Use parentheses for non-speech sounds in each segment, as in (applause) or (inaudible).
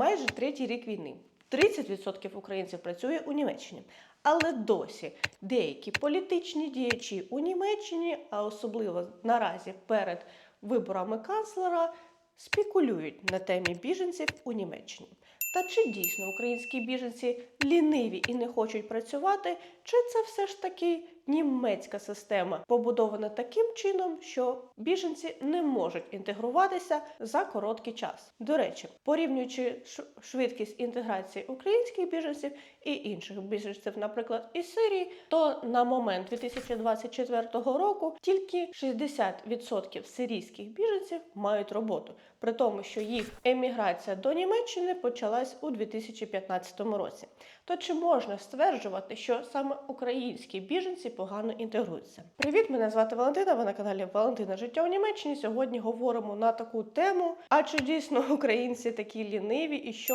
майже третій рік війни. 30% українців працює у Німеччині. Але досі деякі політичні діячі у Німеччині, а особливо наразі перед виборами канцлера, спекулюють на темі біженців у Німеччині. Та чи дійсно українські біженці ліниві і не хочуть працювати, чи це все ж таки німецька система побудована таким чином, що біженці не можуть інтегруватися за короткий час? До речі, порівнюючи швидкість інтеграції українських біженців і інших біженців, наприклад, із Сирії, то на момент 2024 року тільки 60% сирійських біженців мають роботу, при тому, що їх еміграція до Німеччини почалась у 2015 році. То чи можна стверджувати, що саме українські біженці погано інтегруються? Привіт, мене звати Валентина. Ви на каналі Валентина Життя у Німеччині. Сьогодні говоримо на таку тему: а чи дійсно (laughs) українці такі ліниві, і що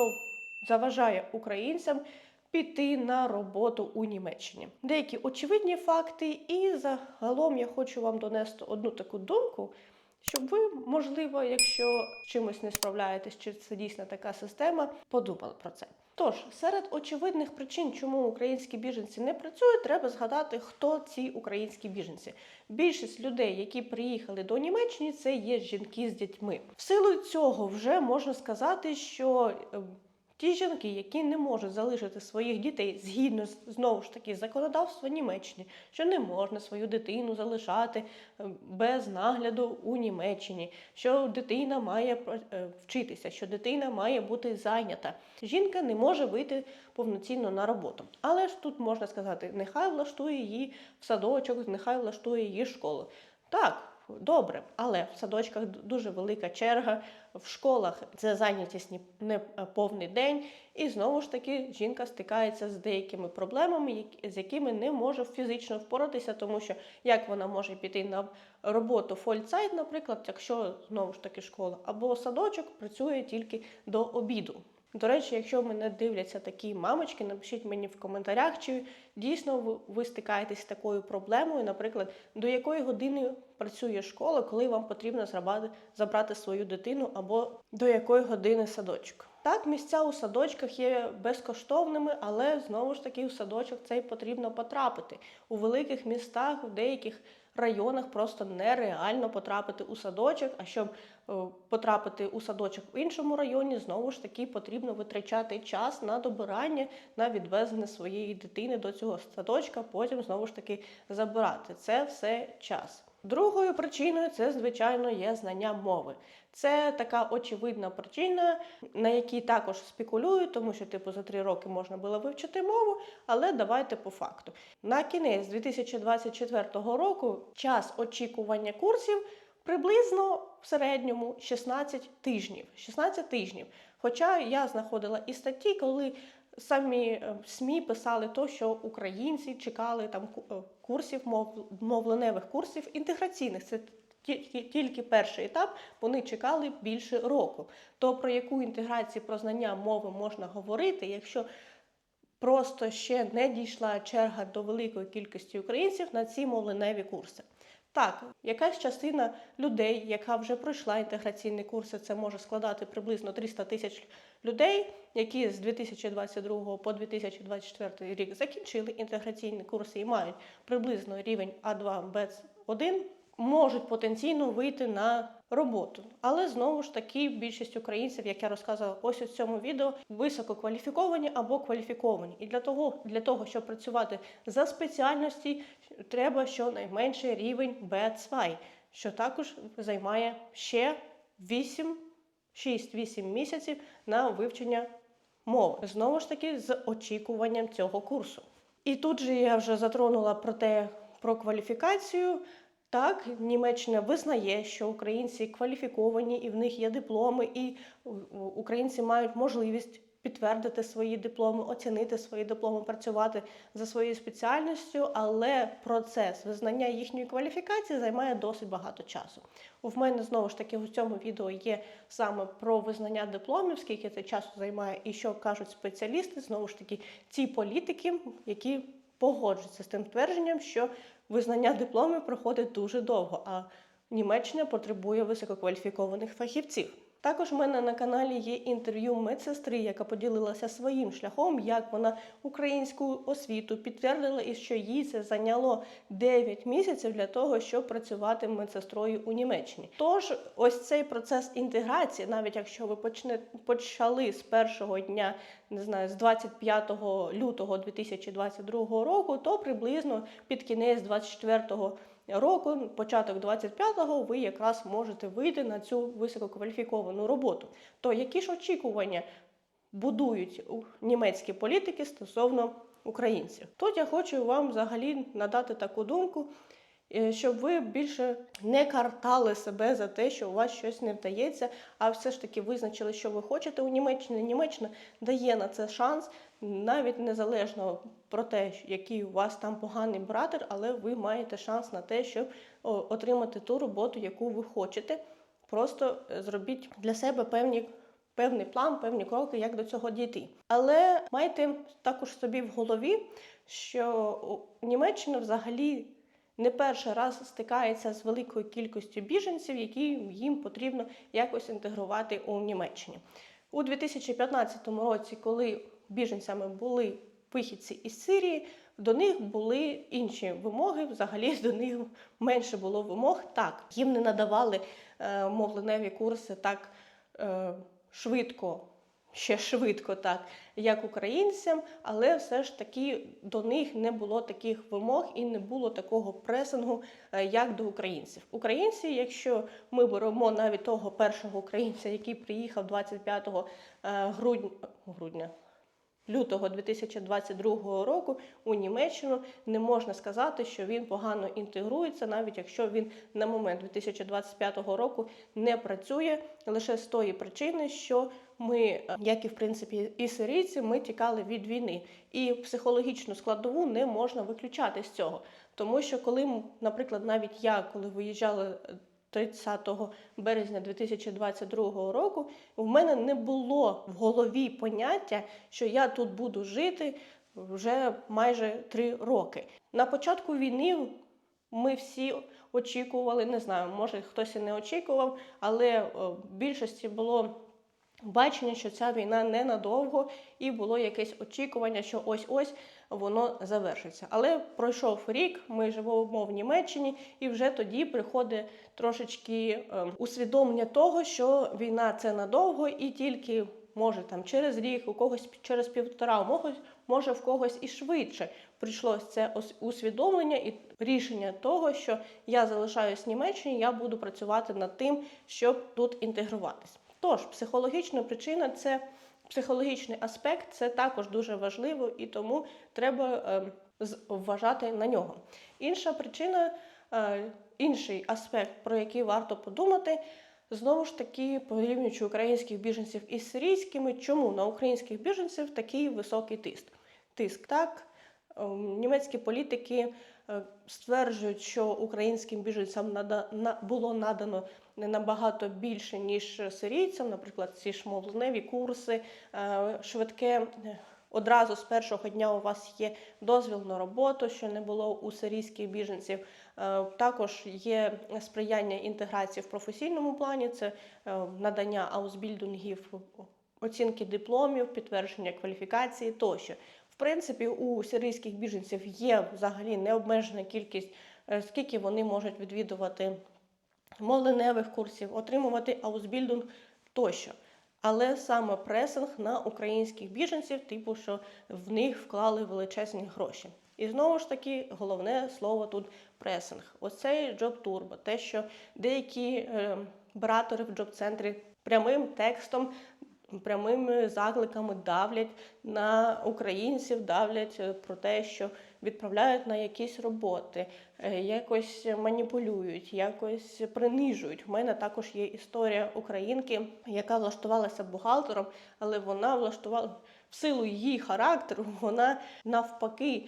заважає українцям піти на роботу у Німеччині? Деякі очевидні факти, і загалом я хочу вам донести одну таку думку. Щоб ви, можливо, якщо чимось не справляєтесь, чи це дійсно така система, подумали про це. Тож, серед очевидних причин, чому українські біженці не працюють, треба згадати, хто ці українські біженці. Більшість людей, які приїхали до Німеччини, це є жінки з дітьми. В силу цього вже можна сказати, що е, Ті жінки, які не можуть залишити своїх дітей згідно знову ж таки законодавства Німеччини, що не можна свою дитину залишати е, без нагляду у Німеччині, що дитина має е, вчитися, що дитина має бути зайнята. Жінка не може вийти повноцінно на роботу. Але ж тут можна сказати, нехай влаштує її в садочок, нехай влаштує її школу. Так, добре, але в садочках дуже велика черга, в школах це зайнятість не е, повний день, і знову ж таки жінка стикається з деякими проблемами, з якими не може фізично впоратися, тому що як вона може піти на роботу фольцайт, наприклад, якщо знову ж таки школа або садочок працює тільки до обіду. До речі, якщо мене дивляться такі мамочки, напишіть мені в коментарях, чи дійсно ви, стикаєтесь з такою проблемою, наприклад, до якої години працює школа, коли вам потрібно забрати свою дитину, або до якої години садочок. Так, місця у садочках є безкоштовними, але знову ж таки у садочок цей потрібно потрапити. У великих містах, в деяких районах просто нереально потрапити у садочок. А щоб е, потрапити у садочок в іншому районі, знову ж таки потрібно витрачати час на добирання, на відвезення своєї дитини до цього садочка, потім знову ж таки забирати. Це все час. Другою причиною це, звичайно, є знання мови. Це така очевидна причина, на якій також спекулюють, тому що типу за три роки можна було вивчити мову, але давайте по факту. На кінець 2024 року час очікування курсів приблизно в середньому 16 тижнів. 16 тижнів. Хоча я знаходила і статті, коли самі е, СМІ писали то, що українці чекали там е, курсів мов, мовленевих курсів інтеграційних. Це тільки перший етап. Вони чекали більше року. То про яку інтеграцію про знання мови можна говорити, якщо просто ще не дійшла черга до великої кількості українців на ці мовленеві курси. Так, якась частина людей, яка вже пройшла інтеграційні курси, це може складати приблизно 300 тисяч людей, які з 2022 по 2024 рік закінчили інтеграційні курси і мають приблизно рівень А2 Б1, можуть потенційно вийти на роботу. Але знову ж таки більшість українців, як я розказувала ось у цьому відео, висококваліфіковані або кваліфіковані. І для того, для того, щоб працювати за спеціальності, треба щонайменше рівень B2, що також займає ще 8 6-8 місяців на вивчення мови. Знову ж таки, з очікуванням цього курсу. І тут же я вже затронула про те, про кваліфікацію. Так, Німеччина визнає, що українці кваліфіковані, і в них є дипломи, і українці мають можливість підтвердити свої дипломи, оцінити свої дипломи, працювати за своєю спеціальністю, але процес визнання їхньої кваліфікації займає досить багато часу. У мене знову ж таки у цьому відео є саме про визнання дипломів, скільки це часу займає, і що кажуть спеціалісти, знову ж таки, ці політики, які погоджуються з тим твердженням, що визнання дипломів проходить дуже довго, а Німеччина потребує висококваліфікованих фахівців. Також в мене на каналі є інтерв'ю медсестри, яка поділилася своїм шляхом, як вона українську освіту підтвердила і що їй це зайняло 9 місяців для того, щоб працювати медсестрою у Німеччині. Тож, ось цей процес інтеграції, навіть якщо ви почне, почали з першого дня, не знаю, з 25 лютого 2022 року, то приблизно під кінець 24 року, початок 25-го, ви якраз можете вийти на цю висококваліфіковану роботу. То які ж очікування будують німецькі політики стосовно українців? Тут я хочу вам взагалі надати таку думку. Е, Щоб ви більше не картали себе за те, що у вас щось не вдається, а все ж таки визначили, що ви хочете у Німеччині. Німеччина дає на це шанс, навіть незалежно про те, який у вас там поганий братер, але ви маєте шанс на те, щоб отримати ту роботу, яку ви хочете. Просто е, зробіть для себе певні. Певний план, певні кроки, як до цього дійти. Але майте також собі в голові, що Німеччина взагалі не перший раз стикається з великою кількістю біженців, які їм потрібно якось інтегрувати у Німеччині. У 2015 році, коли біженцями були вихідці із Сирії, до них були інші вимоги. Взагалі до них менше було вимог. Так, їм не надавали е, мовленеві курси так е, швидко. Ще швидко, так як українцям, але все ж таки до них не було таких вимог і не було такого пресингу, е, як до українців. Українці, якщо ми беремо навіть того першого українця, який приїхав 25 е, грудня, грудня лютого 2022 року у Німеччину, не можна сказати, що він погано інтегрується, навіть якщо він на момент 2025 року не працює лише з тої причини, що ми, е, як і в принципі і сирійці, ми тікали від війни, і психологічну складову не можна виключати з цього, тому що коли, наприклад, навіть я, коли виїжджала. е, 30 березня 2022 року в мене не було в голові поняття, що я тут буду жити вже майже три роки. На початку війни ми всі очікували, не знаю, може хтось і не очікував, але е, в більшості було бачення, що ця війна ненадовго, і було якесь очікування, що ось-ось воно завершиться. Але пройшов рік, ми живемо в Німеччині, і вже тоді приходить трошечки е, усвідомлення того, що війна це надовго, і тільки може там через рік, у когось через півтора, у може в когось і швидше прийшло це усвідомлення і рішення того, що я залишаюсь в Німеччині, я буду працювати над тим, щоб тут інтегруватись. Тож психологічна причина це психологічний аспект, це також дуже важливо і тому треба е, вважати на нього. Інша причина, е, інший аспект, про який варто подумати. Знову ж таки, порівнюючи українських біженців із сирійськими, чому на українських біженців такий високий тиск? Тиск так, ем, німецькі політики стверджують, що українським біженцям було надано набагато більше, ніж сирійцям, наприклад, ці ж мовленеві курси, е, швидке. е, Одразу з першого дня у вас є дозвіл на роботу, що не було у сирійських біженців. Е, Також є сприяння інтеграції в професійному плані, це е, надання аусбільдингів, оцінки дипломів, підтвердження кваліфікації тощо. В принципі, у сирійських біженців є взагалі необмежена кількість, е, скільки вони можуть відвідувати мовленевих курсів, отримувати аусбільдинг тощо. Але саме пресинг на українських біженців, типу, що в них вклали величезні гроші. І знову ж таки, головне слово тут пресинг. Оцей джоб турбо, те, що деякі е, оператори в джоб-центрі прямим текстом, прямими закликами давлять на українців, давлять е, про те, що відправляють на якісь роботи, е, якось маніпулюють, якось принижують. У мене також є історія українки, яка влаштувалася бухгалтером, але вона влаштувала в силу її характеру, (laughs) вона навпаки,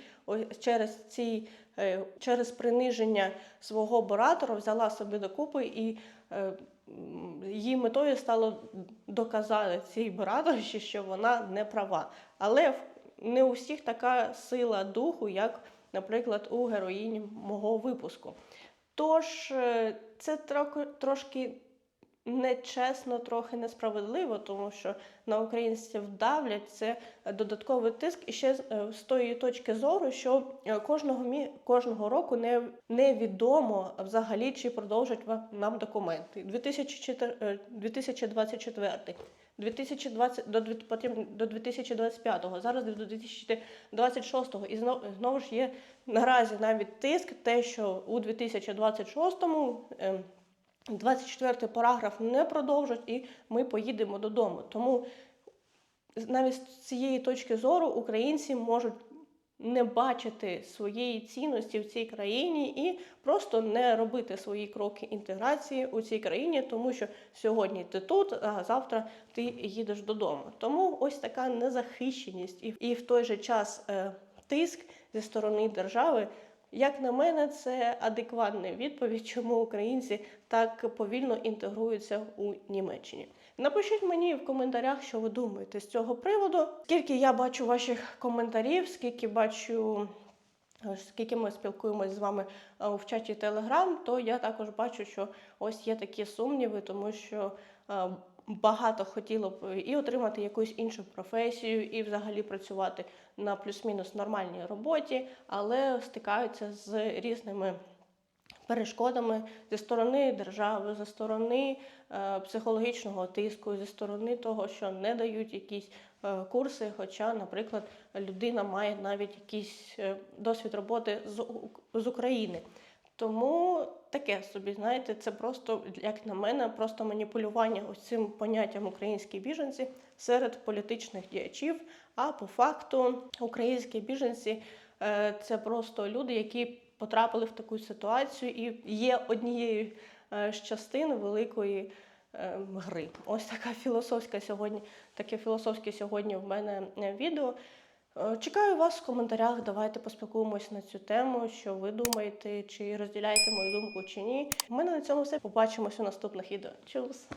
через ці. е, Через приниження свого оператора взяла собі докупи і її метою стало доказати цій бораторші, що вона не права. Але не у всіх така сила духу, як, наприклад, у героїні мого випуску. Тож е, це трошки нечесно, трохи несправедливо, тому що на українців давлять це додатковий тиск. І ще з- е, тої точки зору, що е, кожного мі... кожного року не... невідомо взагалі, чи продовжать нам документи. 2004... е, 2024 2020 до потім до 2025-го, зараз до 2026-го. І знову, знову ж є наразі навіть тиск, те, що у 2026-му ем, 24 параграф не продовжать, і ми поїдемо додому. Тому навіть з цієї точки зору українці можуть не бачити своєї цінності в цій країні і просто не робити свої кроки інтеграції у цій країні, тому що сьогодні ти тут, а завтра ти їдеш додому. Тому ось така незахищеність і, в той же час е, тиск зі сторони держави. Як на мене, це адекватна відповідь, чому українці так повільно інтегруються у Німеччині. Напишіть мені в коментарях, що ви думаєте з цього приводу. Скільки я бачу ваших коментарів, скільки бачу, скільки ми спілкуємось з вами е, в чаті Telegram, то я також бачу, що ось є такі сумніви, тому що е, багато хотіло б і отримати якусь іншу професію, і взагалі працювати на плюс-мінус нормальній роботі, але стикаються з різними перешкодами зі сторони держави, зі сторони е, психологічного тиску, зі сторони того, що не дають якісь е, курси. Хоча, наприклад, людина має навіть якийсь е, досвід роботи з, з України. Тому таке собі, знаєте, це просто, як на мене, просто маніпулювання ось цим поняттям українські біженці серед політичних діячів. А по факту українські біженці е, це просто люди, які потрапили в таку ситуацію і є однією е, з частин великої е, гри. Ось така філософська сьогодні, таке філософське сьогодні в мене відео. Е, Чекаю вас в коментарях. Давайте поспілкуємось на цю тему. Що ви думаєте, чи розділяєте мою думку, чи ні. Мене на цьому все. Побачимось у наступних відео. Чус!